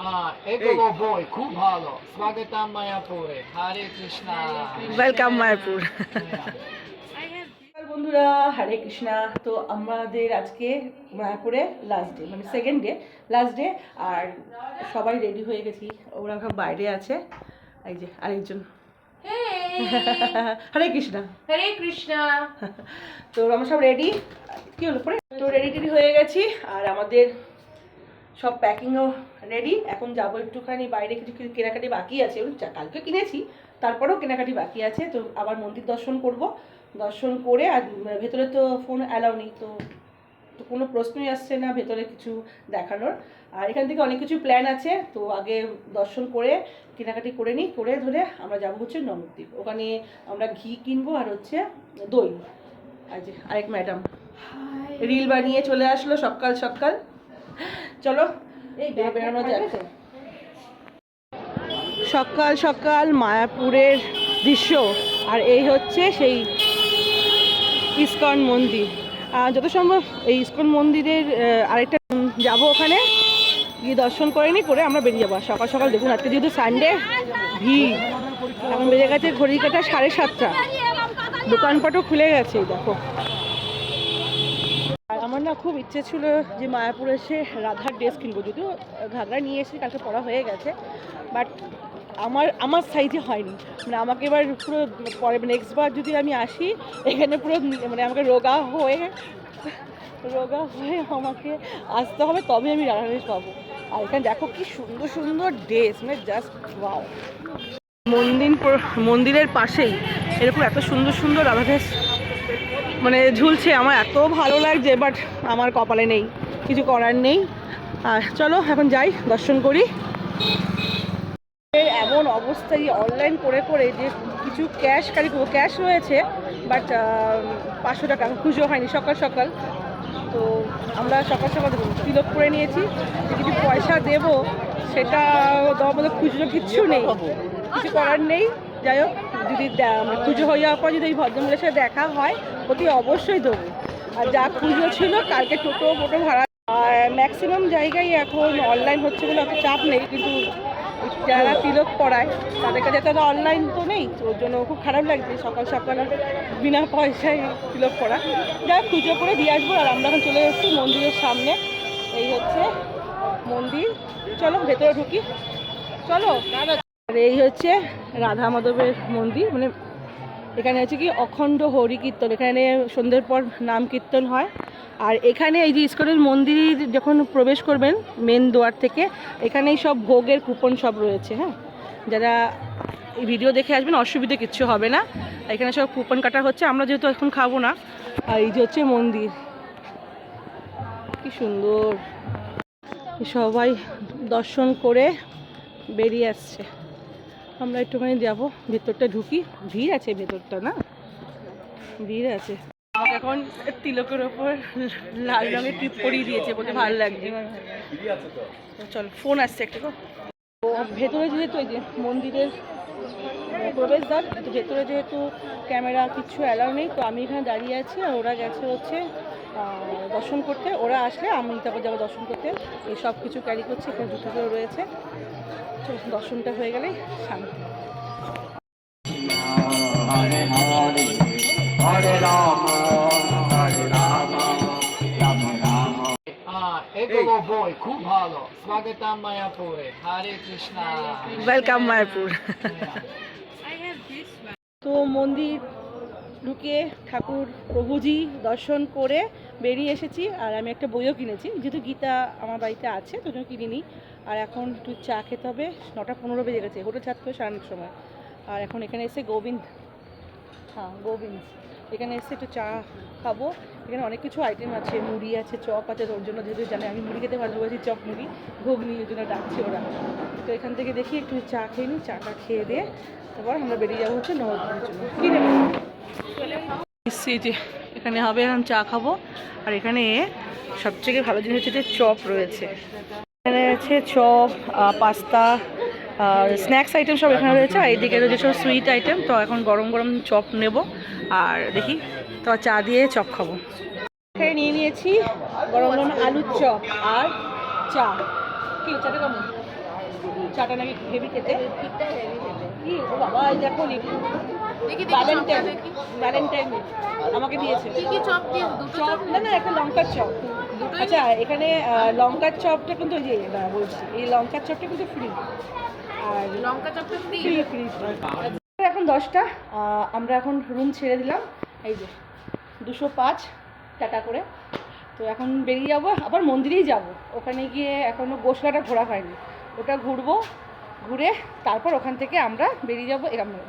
Ah, এগুলো বই খুব ভালো স্বাগতম মায়াপুরে হরে কৃষ্ণা ওয়েলকাম মায়াপুর হ্যাঁ। বন্ধুরা হরে কৃষ্ণা তো আমাদের আজকে মায়াপুরে লাস্ট ডে মানে সেকেন্ড ডে লাস্ট ডে আর সবাই রেডি হয়ে গেছি। ওরা সব বাইরে আছে। এই যে আরেকজন। হরে কৃষ্ণা হরে কৃষ্ণ তো আমরা সব রেডি কি হলো? পরে? তো রেডি টেডি হয়ে গেছি। আর আমাদের সব প্যাকিংও রেডি এখন যাব একটুখানি বাইরে কিছু কেনাকাটি বাকি আছে। কালকে কিনেছি তারপরেও কেনাকাটি বাকি আছে। তো আবার মন্দির দর্শন করব। দর্শন করে আর ভেতরে তো ফোন অ্যালাউ নেই তো তো কোনো প্রশ্নই আসছে না ভেতরে কিছু দেখানোর। আর এখান থেকে অনেক কিছু প্ল্যান আছে তো আগে দর্শন করে কেনাকাটি করে নিই। করে ধরে আমরা যাব হচ্ছে নবদ্বীপ। ওখানে আমরা ঘি কিনবো আর হচ্ছে দই। আর যে আরেক ম্যাডাম রিল বানিয়ে চলে আসলো সকাল সকাল। চলো বেরোনো সকাল সকাল মায়াপুরের দৃশ্য আর এই হচ্ছে সেই ইস্কন মন্দির। যত সম্ভব এই ইস্কন মন্দিরের আরেকটা যাব ওখানে। গিয়ে দর্শন করে নি করে আমরা বেরিয়ে যাব। সকাল সকাল দেখুন আজকে যেহেতু সানডে ভিড়। এখন বেজে গেছে ঘড়ি কাটা সাড়ে সাতটা। দোকানপাটও খুলে গেছে দেখো। আর আমার না খুব ইচ্ছে ছিল যে মায়াপুরে এসে রাধার ড্রেস কিনবো। যদিও ঘাগরা নিয়ে এসে কালকে পরা হয়ে গেছে। বাট আমার আমার সাইজে হয়নি। মানে আমাকে এবার পুরো, পরে নেক্সট বার যদি আমি আসি, এখানে পুরো মানে আমাকে রোগা হয়ে রোগা হয়ে আমাকে আসতে হবে, তবে আমি রাধা ড্রেস পাবো। আর এখানে দেখো কি সুন্দর সুন্দর ড্রেস মানে জাস্ট ওয়াও মন্দির, মন্দিরের পাশেই এরকম এত সুন্দর সুন্দর রাধা ড্রেস মানে ঝুলছে, আমার এত ভালো লাগছে বাট আমার কপালে নেই, কিছু করার নেই। আর চলো, এখন যাই, দর্শন করি। এমন অবস্থায় অনলাইন করে করে যে কিছু ক্যাশ কারি ক্যাশ রয়েছে বাট পাঁচশো টাকা খুঁজো হয়নি, সকাল সকাল। তো আমরা সকাল সকাল ফিল করে নিয়েছি, যে কিছু পয়সা দেব, সেটা দেওয়ার মধ্যে খুচরো কিচ্ছু নেই, কিছু করার নেই, যাই হোক। যদি মানে পুজো হয়ে যাওয়ার পর যদি এই ভদ্রমহিলার সাথে দেখা হয় অতি অবশ্যই দেবো। আর যা পুজো ছিল, কালকে টোটো ফোটো ভাড়া। আর ম্যাক্সিমাম জায়গায় এখন অনলাইন হচ্ছে বলে অত চাপ নেই, কিন্তু যারা তিলক পড়ায়, তাদের কাছে তো অনলাইন তো নেই ওর জন্য খুব খারাপ লাগছে। সকাল সকাল বিনা পয়সায় তিলক পড়া। যা পুজো করে দিয়ে আসব, আর আমরা এখন চলে এসেছি মন্দিরের সামনে। এই হচ্ছে মন্দির। চলো, ভেতরে ঢুকি। চলো আর এই হচ্ছে রাধা মাধবের মন্দির মানে এখানে হচ্ছে কি অখণ্ড হরি কীর্তন, এখানে সন্ধ্যের পর নাম কীর্তন হয়। আর এখানে এই যে ইস্কনের মন্দির যখন প্রবেশ করবেন মেন দুয়ার থেকে, এখানেই সব ভোগের কুপন সব রয়েছে হ্যাঁ? যারা এই ভিডিও দেখে আসবেন, অসুবিধে কিচ্ছু হবে না। এখানে সব কুপন কাটা হচ্ছে, আমরা যেহেতু এখন খাব না। আর এই যে হচ্ছে মন্দির। কি সুন্দর। সবাই দর্শন করে বেরিয়ে আসছে। আমরা একটুখানি যাব। ভেতরটা ঢুকি। ভিড় আছে ভেতরটা, না? ভিড় আছে। এখন তিলকের ওপর লাল রঙের টিপ পরিয়ে দিয়েছে বলে ভালো লাগছে। চল ফোন আসছে একটা ভেতরে যেহেতু এই যে মন্দিরের প্রবেশদ্বার ভেতরে যেহেতু ক্যামেরা কিছু অ্যালাউ নেই, তো আমি এখানে দাঁড়িয়ে আছি আর ওরা গেছে হচ্ছে দর্শন করতে। ওরা আসলে আমি তারপর যাব দর্শন করতে এই সব কিছু ক্যারি করছি এখানে জুতোগুলো রয়েছে। দর্শনটা হয়ে গেলেই শান্তি। হরে হরে হরে রাম হরে রাম রাম রাম। এগুলো বই খুব ভালো। স্বাগতম মায়াপুরে। হরে কৃষ্ণা। ওয়েলকাম মায়াপুর হ্যাঁ। তো মন্দির ঢুকে ঠাকুর প্রভুজি দর্শন করে বেরিয়ে এসেছি আর আমি একটা বইও কিনেছি। যেহেতু গীতা আমার বাড়িতে আছে, তো জন্য কিনিনি। আর এখন একটু চা খেতে হবে, নটা পনেরো বেজে গেছে, হোটেল ছাড়তে হবে সাড়ে সময়। আর এখন এখানে এসে গোবিন্দ হ্যাঁ গোবিন্দ। এখানে এসে একটু চা খাব। এখানে অনেক কিছু আইটেম আছে, মুড়ি আছে, চপ আছে ওর জন্য যেহেতু জানে, আমি মুড়ি খেতে ভালোবাসি, চপ, মুড়ি, ঘুগনি, ওই জন্য ডাকছে ওরা। তো এখান থেকে দেখি একটু চা খেয়ে নিই চাটা খেয়ে দিয়ে তারপর আমরা বেরিয়ে যাব হচ্ছে নবদ্বীপের জন্য। কী যে এখানে হবে এখন চা খাব। আর এখানে সবথেকে ভালো জিনিস হচ্ছে যে চপ রয়েছে। এখানে আছে চপ পাস্তা আর স্ন্যাক্স আইটেম সব এখানে রয়েছে। আর এইদিকে রয়েছে সব সুইট আইটেম। তো এখন গরম গরম চপ নেব। আর দেখি, তো চা দিয়ে চপ খাব। এখানে নিয়ে নিয়েছি গরম গরম আলুর চপ আর চা। কি চাটা কেমন? চাটা নাকি হেভি খেতে? কি ও বাবা এই দেখো ভ্যালেন্টাইন ভ্যালেন্টাইন আমাকে দিয়েছে। কি চপ চপ? না না একটা লঙ্কার চপ। আচ্ছা এখানে লঙ্কার চপটা কিন্তু ওই যে বলছি। এই লঙ্কার চপটা কিন্তু ফ্রি আর লঙ্কা চপটা ফ্রি ফ্রি ফ্রি এখন দশটা। আমরা এখন রুম ছেড়ে দিলাম। এই যে দুশো পাঁচ টাকা করে। তো এখন বেরিয়ে যাব। আবার মন্দিরেই যাব। ওখানে গিয়ে এখনও গোসলাটা ঘোরা হয়নি। ওটা ঘুরবো, ঘুরে তারপর ওখান থেকে আমরা বেরিয়ে যাব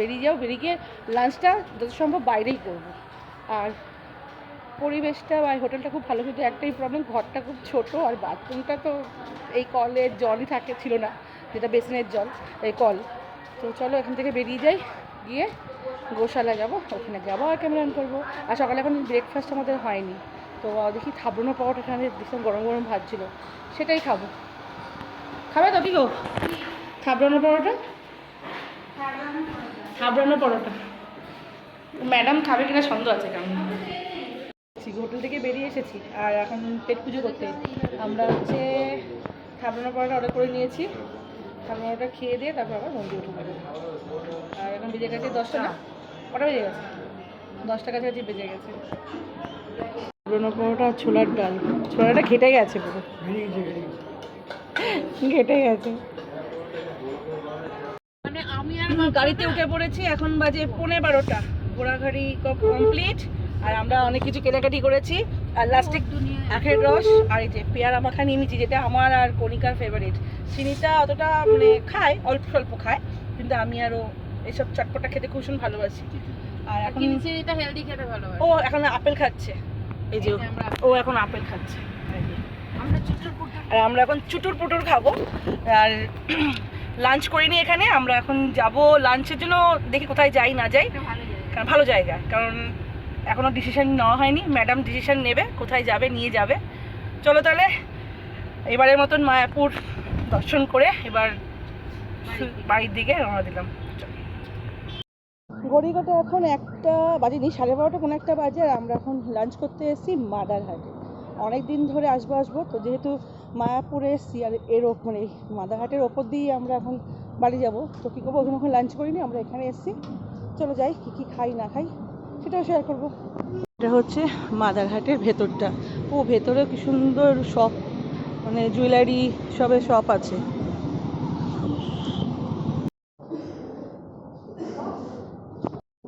বেরিয়ে যাব, বেরিয়ে গিয়ে লাঞ্চটা যত সম্ভব বাইরেই করব। আর পরিবেশটা বা হোটেলটা খুব ভালো, কিন্তু একটাই প্রবলেম ঘরটা খুব ছোট আর বাথরুমটা তো এই কলের জলই থাকে, ছিল না, যেটা বেসিনের জল, এই কল। তো চলো এখান থেকে বেরিয়ে যাই, গিয়ে গোশালা যাব, ওখানে যাব আর ক্যামেরা অন করব। আর সকালে এখন ব্রেকফাস্ট আমাদের হয়নি, তো দেখি থাবড়ানো পাওয়াটা এখানে ভীষণ গরম গরম ভাত ছিল, সেটাই খাব। খাবে তো? কি গো? থাবড়ানো পরোটা? থাবড়ানো পরোটা। ম্যাডাম খাবে কিনা সন্দেহ আছে কেমন হোটেল থেকে বেরিয়ে এসেছি। আর এখন পেট পুজো করতে। আমরা হচ্ছে থাবড়ানো পরোটা অর্ডার করে নিয়েছি। থাবড়ানোটা খেয়ে দিয়ে তারপর আবার মন্দির উঠে আর এখন বেজে গেছে দশটা না? কটা বেজে গেছে? দশটা কাছাকাছি বেজে গেছে। পুরোনো পরোটা ছোলার ডাল। ছোলাটা খেটে গেছে পুরো। ঘেটে গেছে। মানে আমি আর গাড়িতে উঠে পড়েছি এখন বাজে পৌনে বারোটা। ঘোরাঘুরি কমপ্লিট আর আমরা অনেক কিছু কেনাকাটি করেছি। আর লাস্টে আখের রস আর এই যে পেয়ারা মাখা নিয়ে নিয়েছি যেটা আমার আর কণিকার ফেভারিট চিনিটা অতটা মানে খায় অল্প স্বল্প খায় কিন্তু আমি আরও এইসব চটপটা খেতে খুব ভীষণ ভালোবাসি। আর এখন চিনিটা হেলদি খেতে ভালোবাসি। ও এখন আপেল খাচ্ছে। এই যে ও এখন আপেল খাচ্ছে। আর আমরা এখন চুটুর পুটুর খাব। আর লাঞ্চ করিনি এখানে আমরা এখন যাব লাঞ্চের জন্য দেখি কোথায় যাই না যাই। কারণ ভালো জায়গা কারণ এখনও ডিসিশন নেওয়া হয়নি। ম্যাডাম ডিসিশন নেবে কোথায় যাবে নিয়ে যাবে। চলো তাহলে এবারের মতন মায়াপুর দর্শন করে এবার বাড়ির দিকে। রওনা দিলাম। গড়িঘাটে এখন একটা বাজেনি সাড়ে বারোটা কোনো একটা বাজে আর আমরা এখন লাঞ্চ করতে এসেছি মাদারহাটে। অনেক দিন ধরে আসব আসব। তো যেহেতু মায়াপুরে এসেছি আর এর মানে মাদারহাটের ওপর দিয়েই আমরা এখন বাড়ি যাব, তো কী করব? ওখানে এখন লাঞ্চ করিনি, আমরা এখানে এসেছি। চলো যাই, কী কী খাই, না খাই, সেটাও শেয়ার করব। এটা হচ্ছে মাদারহাটের ভেতরটা। ও, ভেতরে কি সুন্দর শপ মানে জুয়েলারি সবের শপ আছে।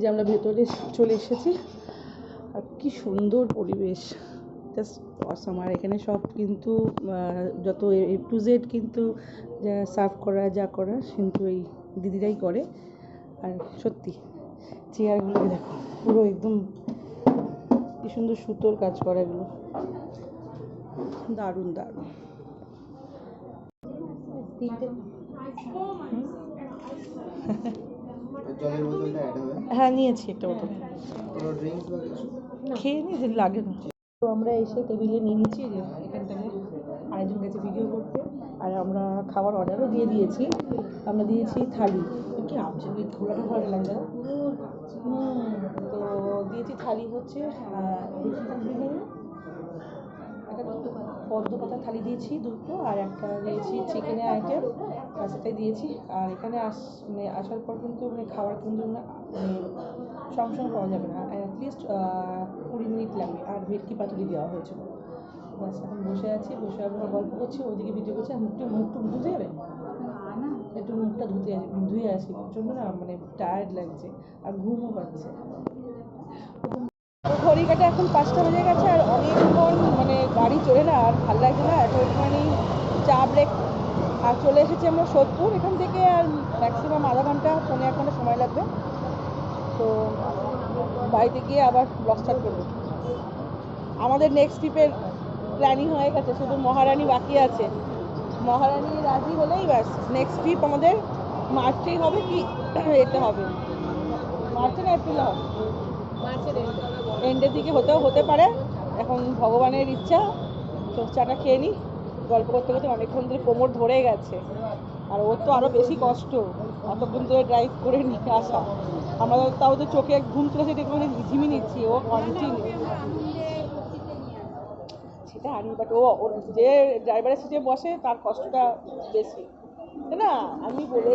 যে আমরা ভেতরে চলে এসেছি, আর কি সুন্দর পরিবেশ। জাস্ট অসম আর এখানে সব কিন্তু যত এ টু জেড কিন্তু সার্ভ করা যা করা কিন্তু এই দিদিরাই করে। আর সত্যি চেয়ারগুলো দেখো পুরো একদম কি সুন্দর সুতোর কাজ করা এগুলো। দারুণ দারুণ। হ্যাঁ নিয়েছি একটা বোতল। খেয়ে নিই যদি লাগে না। তো আমরা এসে টেবিলে নিয়ে নিচ্ছি যে এখান থেকে আরেকজন গেছে ভিডিও করতে আর আমরা খাবার অর্ডারও দিয়ে দিয়েছি আমরা দিয়েছি থালি কি আপছে ঘোরাটা ভালো লাগে? তো দিয়েছি থালি হচ্ছে আহ, দেখি থালি দিই না? একটা পদ্ম পাতা থালি দিয়েছি দুটো আর একটা দিয়েছি চিকেনের আইটেম আর সেটাই দিয়েছি। আর এখানে আস মানে আসার পর কিন্তু মানে খাবার কিন্তু না মানে সঙ্গে সঙ্গে পাওয়া যাবে না। অ্যাটলিস্ট কুড়ি মিনিট লাগবে। আর ভেটকি পাতুরি দেওয়া হয়েছিল ব্যাস এখন বসে আছি। বসে আমরা গল্প করছি ওদিকে ভিডিও করছি আর মুখটা মুখটু ধুতে যাবে? একটু মুখটা ধুতে আসি ধুয়ে আসি প্রচণ্ড না মানে টায়ার্ড লাগছে। আর ঘুমও পাচ্ছে ঘড়ি কাটা এখন পাঁচটা বেজে গেছে আর অনেকক্ষণ মানে গাড়ি চলে না, আর ভালো লাগছে না। এখন একটুখানি চা ব্রেক আর চলে এসেছি আমরা সোদপুর। এখান থেকে আর ম্যাক্সিমাম আধা ঘণ্টা পনেরো এক ঘণ্টা সময় লাগবে। তো বাড়িতে গিয়ে আবার ব্লগ স্টার্ট করব। আমাদের নেক্সট ট্রিপের প্ল্যানিং হয়ে গেছে, শুধু মহারানী বাকি আছে। মহারানী রাজি হলেই ব্যাস নেক্সট ট্রিপ আমাদের মার্চেই হবে কি? এতে হবে। মার্চে না এপ্রিলে হবে? এন্ডের দিকে হতেও হতে পারে। এখন ভগবানের ইচ্ছা। তো চাটা খেয়ে নিই গল্প করতে করতে অনেকক্ষণ ধরে কোমর ধরে গেছে। আর ওর তো আরও বেশি কষ্ট। অতক্ষণ ধরে ড্রাইভ করে নিয়ে আসা। আমরা তাও তো চোখে ঘুম তুলেছে দেখে ঝিমি নিচ্ছি। ও কন্টিনিউ সেটা আনি বাট ও ওর যে ড্রাইভারের সিটে বসে তার কষ্টটা বেশি। না? আমি বলে